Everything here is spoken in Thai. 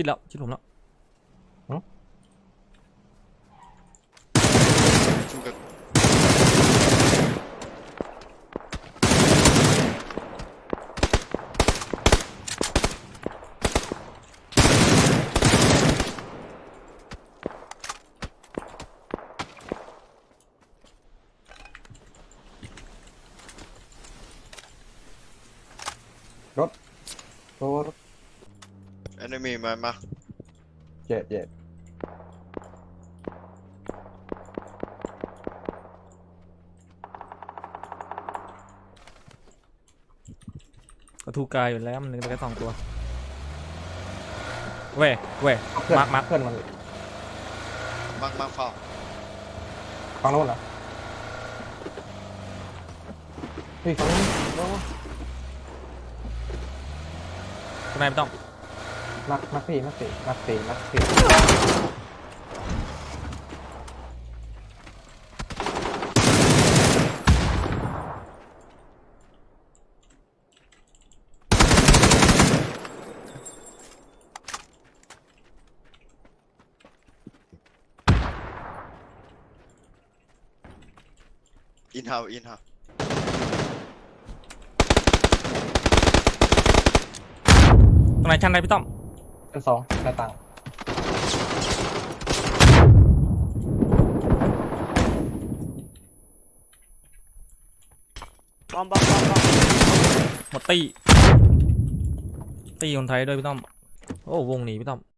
ชิดแล้วชิดผมแล้วชูกันรถแอนิมีมามาเจ็ดเจ็ดประ ตูกายอยู่แล้วมันเหลือแค่สองตัวเว้ยเว้ยเพื่อนมาร์คมาร์คเพื่อนมันมามาเฝ้าฟังโน้นเหรอเฮ้ยฟังโน้นโน้นทำไมไม่ต้องมักมักสี่มักสี่มักสี่มักสี่อินเฮาอินเฮาตรงไหนชั้นไหนพี่ต้อม เป็นสองหน้าต่างบอมบอมบอมบอมหมดตีตีคนไทยด้วยพี่ต้อม โอ้วงหนีพี่ต้อม